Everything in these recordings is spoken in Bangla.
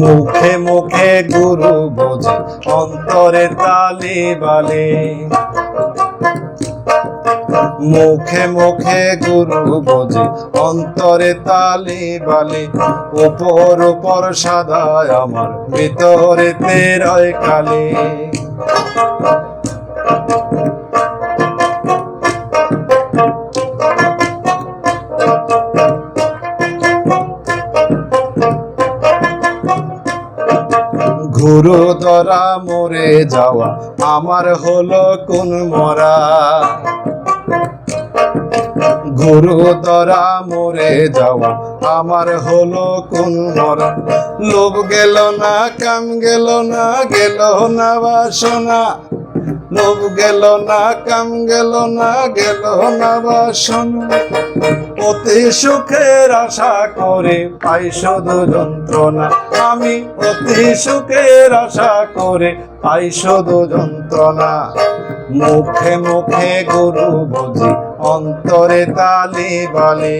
মুখে মুখে গুরু বোঝে অন্তরে তালি বালে। মুখে মুখে গুরু বোঝে অন্তরে তালি বালি। উপর উপর সাদায় আমার ভিতরে তেরয় কালি। ঘুরু দরা মরে যাওয়া আমার হলো কোন মরা। গুরু দরা মরে যাওয়া আমার হলো কোন মরা। লোভ গেল না, কাম গেল না গেল না বাসনা। লোভ গেল না, কাম গেল না গেল না বাসন। অতি সুখের আশা করে পাই শুধু যন্ত্রণা। আমি অতি সুখের আশা করে পাই শুধু যন্ত্রণা। মুখে মুখে গুরু বুঝি, অন্তরে তালি বালি।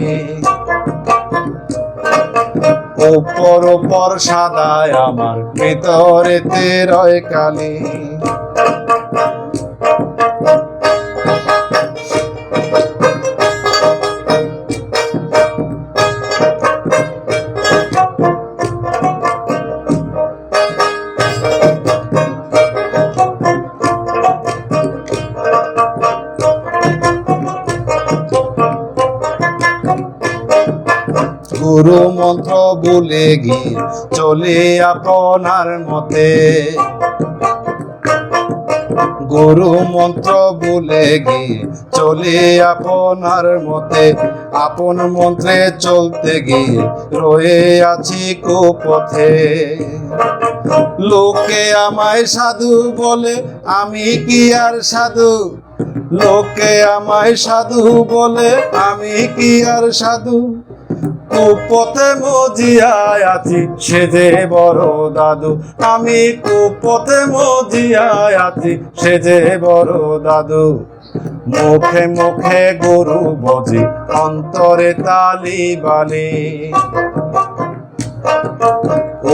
উপর উপর সাদায় আমার ভিতরে তেরয় কালি। গুরু মন্ত্র বলে গিয়ে চলে আপনার মতে। গুরু মন্ত্র বলে গিয়ে চলে আপনার মতে। আপন মন্ত্রে চলতে গিয়ে রয়ে আছি কুপথে। লোকে আমায় সাধু বলে, আমি কি আর সাধু? লোকে আমায় সাধু বলে, আমি কি আর সাধু? কুপথে মজিয়ায় আছি, সে যে বড় দাদু। আমি কুপথে মজিয়ায় আছি, সে যে বড় দাদু। মুখে মুখে গরু বজি, অন্তরে তালি বালি।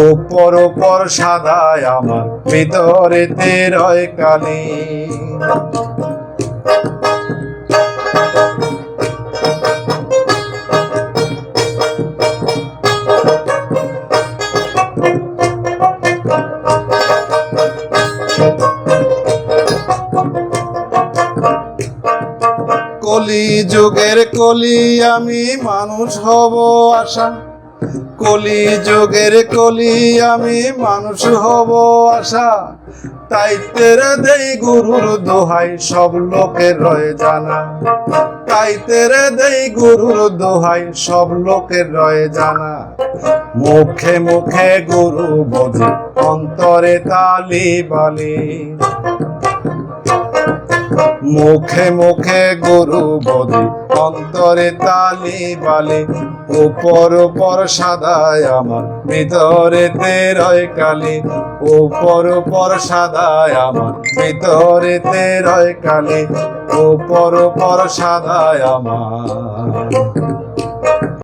উপর উপর সাদায় আমার ভিতরে তেরয় কালি। কলি যুগের কলি, আমি মানুষ হব আশা। কলি যুগের কলি, আমি মানুষ হব আশা। তাই তেরে দেই গুরুর দোহাই, সব লোকের রয়ে জানা। তাই তেরে দেই গুরুর দোহাই, সব লোকের রয়ে জানা। মুখে মুখে গুরু বোঝে, অন্তরে তালি বালি। মুখে মুখে গরু বধি অন্তরে তালি বালি। উপর উপর সাদায় আমার ভিতরে তেরয় কালি। উপর উপর সাদায় আমার ভিতরে তেরয় কালি। উপর উপর সাদায় আমার।